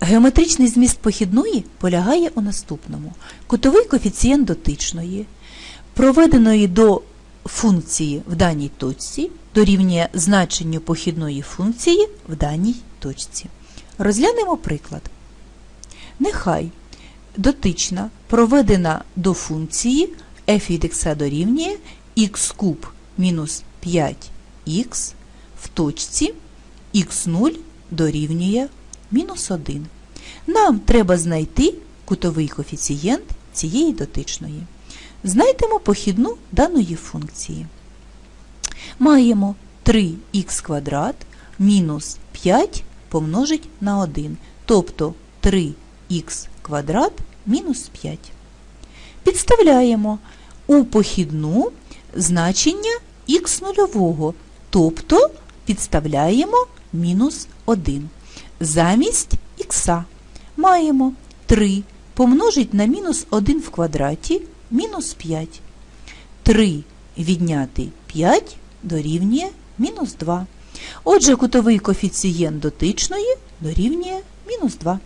Геометричний зміст похідної полягає у наступному. Кутовий коефіцієнт дотичної, проведеної до функції в даній точці, дорівнює значенню похідної функції в даній точці. Розглянемо приклад. Нехай дотична проведена до функції f від x дорівнює x куб мінус 5х в точці х0 дорівнює мінус 1. Нам треба знайти кутовий коефіцієнт цієї дотичної. Знайдемо похідну даної функції. Маємо 3х квадрат мінус 5 помножить на 1, тобто 3х квадрат мінус 5. Підставляємо у похідну значення х нульового, тобто підставляємо мінус 1. Замість х маємо 3 помножить на мінус 1 в квадраті мінус 5. 3 відняти 5 дорівнює мінус 2. Отже, кутовий коефіцієнт дотичної дорівнює мінус 2.